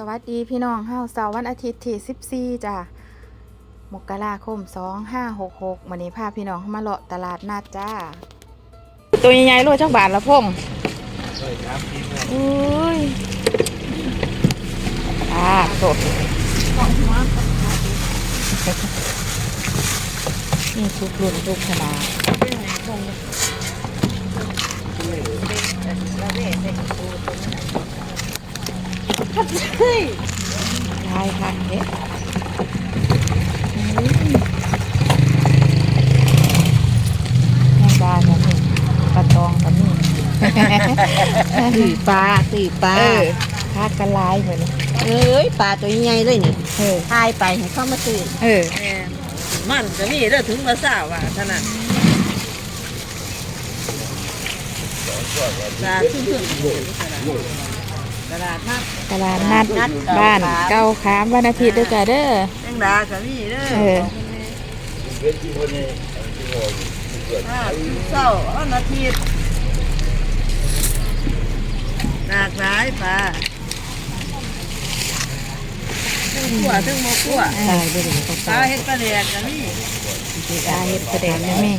สวัสดีพี่น้องเฮาเสาร์วันอาทิตย์ที่14จ้ะมกราคม 2566วันนี้พาพี่น้องเข้ามาเลาะตลาดนัดจ้า ตัวใหญ่ๆโลจักบาทละพงอุ้ยอ่าสดนี่ทุกรุ่นทุกขนาดได้ค่ะเฮ็ดแม่ดาเนี่ยปลาตองกับนี่ตีปลาตีปลาเออพากันลายเหมือนเอ้ยปลาตัวใหญ่เลยนี่ทายไปให้เข้ามาซื้อเออมันก็มีเด้องถึงมาสาวว่าท่านั้นตาขึ้นขึ้น ตลาดนัดตลาดนัดบ้านเก้าขามวันอาทิตย์เด้อจ้าเด้อแตงดาก็มีเด้อเออถ้าเศร้าวันอาทิตย์หลากหลายปลาทั้งขั่วทั้งโมขั่วตายไปเลยปลาเห็ดปลาแดกก็มีตาเฮ็ดประเด็นแม่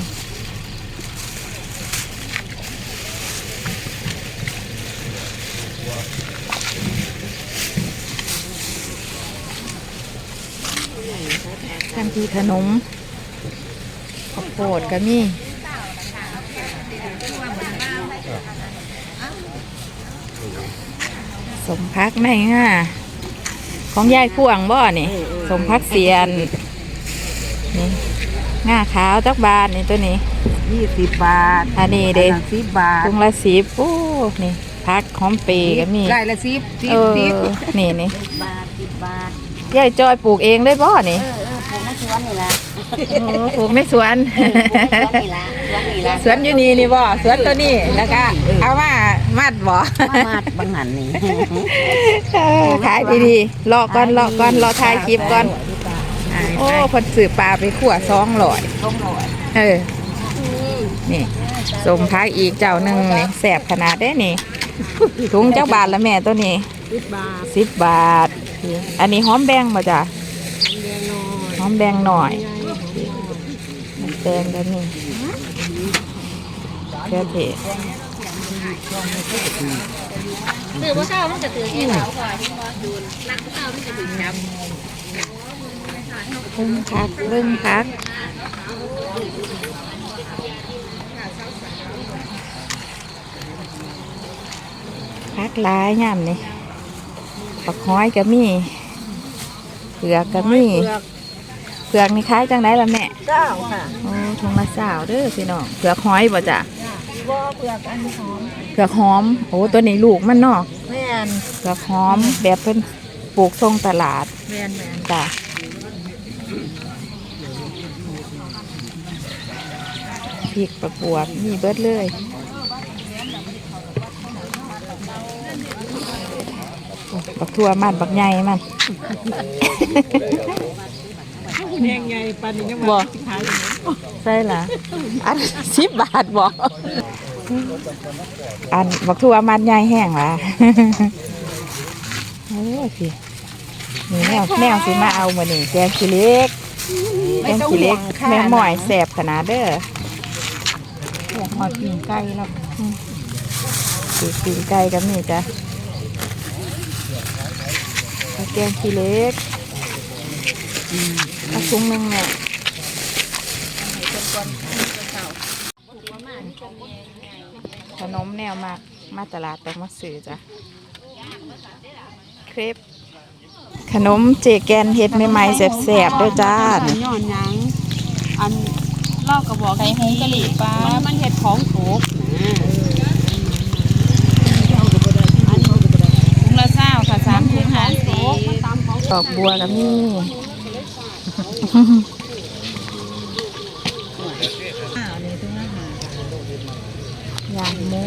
ทั้งที่ขนมข้าวโพดก็มีสมพักแม่งอะของยายพ่วงบ่นี่สมพักเสียนนี่ง่าขาวจักบาทนี่ตัวนี้ยี่สิบบาทอันนี้เด้สิบบาทถุงละสิบโอ้นี่พักหอมเปรย์ก็มีได้ละสิบสิเอบอสิบนี่นี่บาทสิบบาทยายจอยปลูกเองเลยบ่นี่เออ เออผมมาสวนนี่ละโอ้ปลูกในสวนสวนนี่ละสวนนี่ละสวนอยู่นี่นี่บ่สวนตัวนี้แล้วก็เอามามัดบ่มามาดบังหันนี่เออขายดีๆรอก่อนรอก่อนรอถ่ายคลิปก่อน โอ้เพิ่นซื้อปลาไปขั่วซองหลอยต้องหน่อยเออ นี่สมพักอีกเจ้าหนึ่งนี่แสบขนาดได้นี่ถุงเจ้าบาทละแม่ตัวนี้สิบบาทสิบบาทอันนี้หอมแบงมาจ้ะ หอมแบงหน่อยหอมแบงกันนี่เพื่อเทศถือว่าข้ามันจะถือเองเหรอก่อนดูนักข้ามันจะถือจับเริ่มพักเริ่มพักพักหลายย่ำนี่ปักห้อยก็มีเผือกก็มีเผือก ผือกนี่คล้ายจังไดล่ะแม่เก้าค่ะโอ้ทงละสาวเด้อพี่น้องเผือกห้อยบ่จ้ะบ่เปลือกอันหอมเผือกหอม โอ้ตัวนี้ลูกมันเนาะแม่นเผือกหอมแบบเพิ่นปลูกทรงตลาดแม่นแม่นจ้ะพริกประบวบมีเบิดเลยโอ้บักทั่วมันบักใหญ่มัน แม่งไงปานนี้ยังบ่มาขายอยู่ใช่ล่ะอันสิบบาทบ่อันบักทั่วมันใหญ่แห้งล่ะโอ้ยพี่นี่แนวแนวสิมาเอามานี่แกงขี้เล็กแกงขี้เล็กแม่หมอยแสบขนาดเด้อพวกมากินไก่แล้วปีกปีนไก่กับนี่จ้ะเอาแกงขี้เล็ก เอาถุงหนึงเนี่ยขนมแนวมากมาตลาดต้องมาซื้อจ้ะเครปขนมเจแกนเฮ็ดใหม่ๆแสบๆด้วยจ้าย้อนหยังอันเล่ากระบอกไก่หงกะหรี่ปลามันเห็ดของโขกถุงละเศร้าค่ะสามถุงหาสีดอกบัวกับนี่ อย่างหมู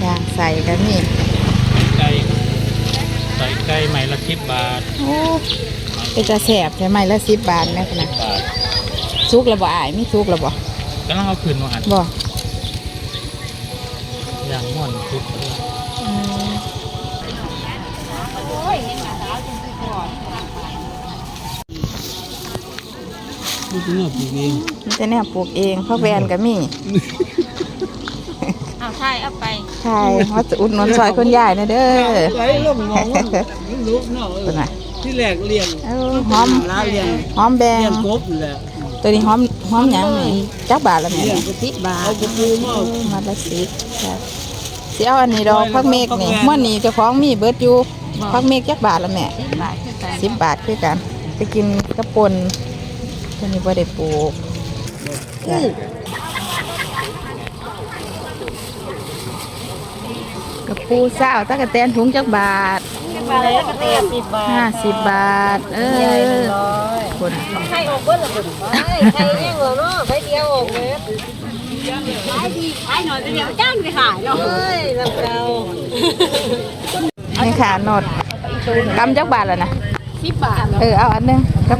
อย่างใส่กันนี่ไก่ใส่ไก่ใหม่ละสิบบาท โอ้เป็นจะแสบใช่ไหมละสิบบาทแม่ขนาดบาทซุกระบ่อายไม่ซุกระบ่กำลังเอาคืนมาหันบ่อย่างม่วนทุก ลูกเนื้อปลูกเองมีแต่แนวปลูกเองพ่อแวนก็มีเอาใช่เอาไปใช่ว่าจะอุดหนุนซอยคนใหญ่นะเด้อไหลลงมองว่าลูกเนาะเป็นไงที่แรกเลี้ยงเออหอมลาเลี้ยงหอมแบงเลี้ยงกบแหละตัวนี้หอมหอมหยังนี่จักบาทละแม่เลี้ยงเนี่ยกบสิบบาทเอากระปูมาเอามาละสิบจ้ะสิเอาอันนี้ดอกพักเมกนี่พักแวนมื่อนี้เจ้าของมีเบิดอยู่พักเมกจักบาทละแม่บาทคือกันสิบบาทคือกันไปกินกระปน ตัวนี้บ่ได้ปลูกจ้ะกระปูเศร้าตะกะแตนถุงจักบาทบาทแล้วก็เตียสิบบาทห้าสิบบาท เออคนใครออกเบิ้ลละคนใครยังเหรอเนาะใครเดียวออกเลยขายดีขายหน่อยเดียวจ้างไปขายเนาะเฮ้ยลำเรานี่ค่ะโนดกำจักบาทแล้วนะสิบบาท เออเอาอันหนึงกับ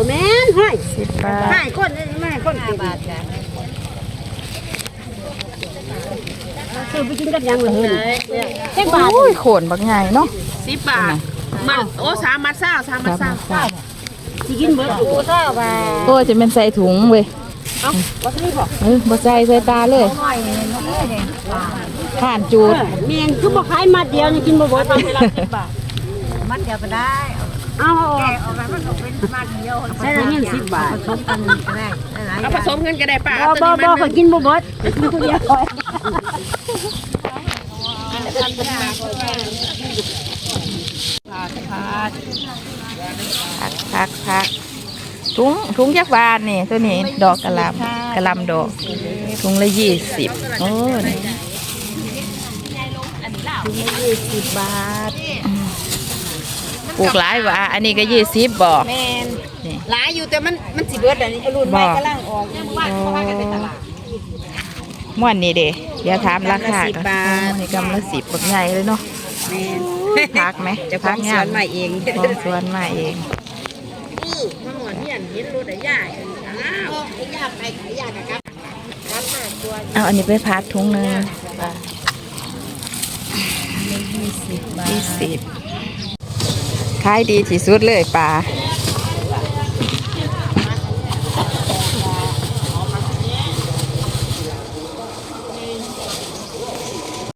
บ่แม่นให้สิบบาให้ทคนไม่ให้คนสิบบาทจ้ะซื้อไปกินกันยังเลยเจ็ดบาทโอ้ยโขนบักใหญ่เนาะสิบบาทมันโอ้สามมัดเศร้าสามมัดสามเศร้าบาทสิกินเบิดกูเท่าบาทโอ้จะเป็นใส่ถุงเว้ยว่าที่บอกเออบ่ใส่ใส่ตาเลยผ่านจูดเมียนคือบอกขายมัดเดียวนี่กินบ่เบิดเวลาสิบบาทมัดเดียวก็ได้ เอาแกะออกมามันก็เป็นมัดเดียวใช้เงินสิบบาทผสมกันก็ได้เอาผสมกันก็ได้ป่ะบ่บ่บ่เขากินบ่เบดกินคนเดียวก่อนพักพักพักถุงถุงจักษ์บาทนี่ตัวนี้ดอกกะหลำกะหลำดอกถุงละยี่สิบโอ้ยถุงละยี่สิบบาทอืม ปลูกหลายว่าอันนี้ก็ยี่สิบบอกแมนนี่หลายอยู่แต่มันมันสิเบิดอันนี้รุ่นใหม่กำลังออกยังว่าเขาพากันไปตลาดม่วนนี่เด้เดี๋ยวถามราคาสิบบาทโอ้นี่กำละสิบบักใหญ่เลยเนาะแมนพักไหมเจะพักสวนใหม่เองของสวนมาเองนี่ทั้งหมดเนี่ยเห็นรถไอ้ย่าอ้าวไอ้ย่าไปไอ้ย่ากับเอาอันนี้ไปพัดถุงหนึงยี่สิบ ขายดีที่สุดเลยป่า